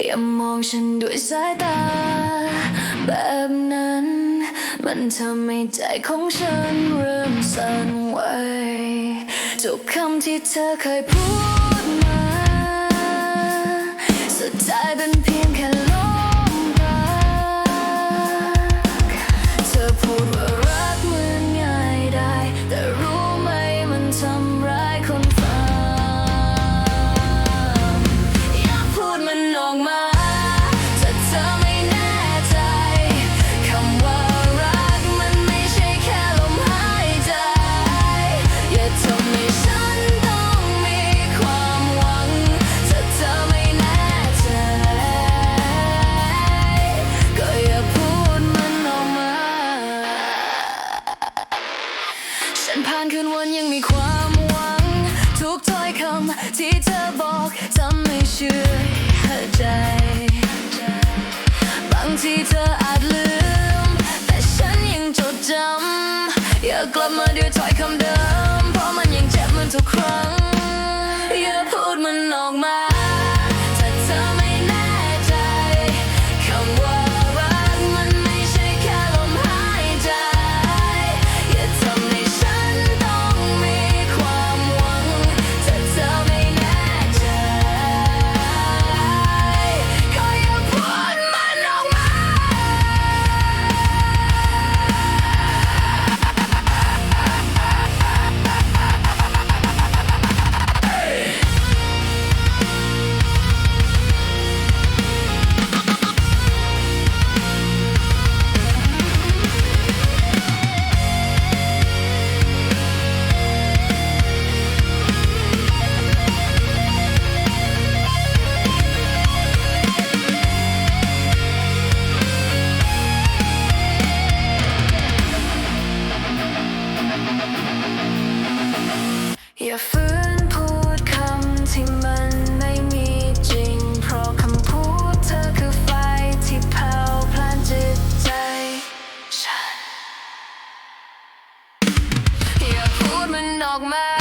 อย่ามองฉันด้วยสายตา แบบนั้น มันทำให้ใจของฉันเริ่มสั่นไหวทุกคำที่เธอเคยพูดมา สุดท้ายเป็นเพียงแค่ล ที่เธอบอกทำไม่เชื่อใจ บางทีเธออาจลืม แต่ฉันยังจดจำ อย่ากลับมาด้วยถ้อยคำเดิม เพราะมันยังเจ็บเหมือนทุกครั้ง อย่าฝืนพูดคำที่มันไม่มีจริง เพราะคำพูดเธอคือไฟที่เผาพลานจิตใจฉันอย่าพูดมันออกมา